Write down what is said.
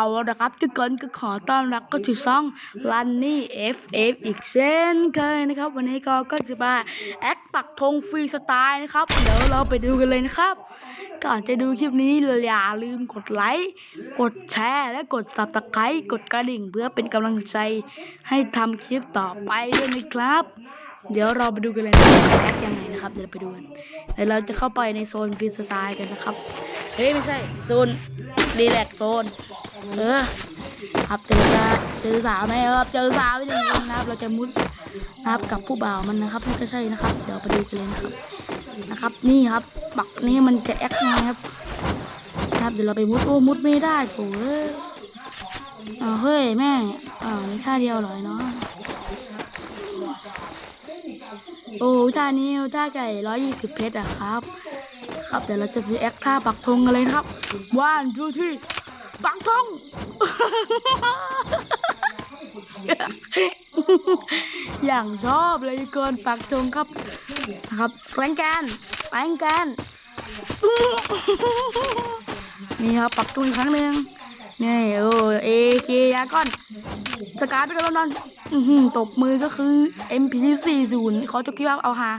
เอาละครับทุกคนก็ขอต้อนรับก็ถึงช่อง Runny FF อีกเช่นเคยนะครับ วันนี้ก็ก็จะมาแอคปักธงฟรีสไตล์นะครับ เดี๋ยวเราไปดูกันเลยนะครับ ก่อนจะดูคลิปนี้อย่าลืมกดไลค์กดแชร์และกด subscribe กดกระดิ่ง เพื่อเป็นกำลังใจให้ทำคลิปต่อไปด้วยนะครับ เดี๋ยวเราไปดูกันเลยนะแอคยังไงนะครับ เดี๋ยวไปดูกันเดี๋ยวเราจะเข้าไปในโซนฟรีสไตล์กันนะครับเฮ้ยไม่ใช่โซน รีแลกโซน เออครับเจอจะเจอสาวไหมครับเจอสาวไม่ได้ยินนะครับ เราจะมุดนะครับกับผู้บ่าวมันนะครับนี่ก็ใช่นะครับ เดี๋ยวไปดูกันเลยนะครับนะครับ นี่ครับ ปักนี้มันจะแอคไงครับครับ เดี๋ยวเราไปมุดโอ้มุดไม่ได้โถเอ้ยอ้าวเฮ้ยแม่อ้าวนี่ท่าเดียวเหรอเนาะโอ้ท่านี้ท่าไก่ร้อยยี่สิบเพชรอะครับ ครับเดี๋ยวเราจะไปแอคท่าปักธงกันเลยนะครับ one two three ปักธงอย่างชอบเลยทุกคนปักธงครับนะครับแกล้งแกนแกล้งแกนนี่ครับปักธงอีกครั้งหนึ่งนี่โอ้เอเคยาก้อนสการ์ดไปกันแล้วนั่นอื้อหือตบมือก็คือ MP40 ขอจบคลิปครับเอาหา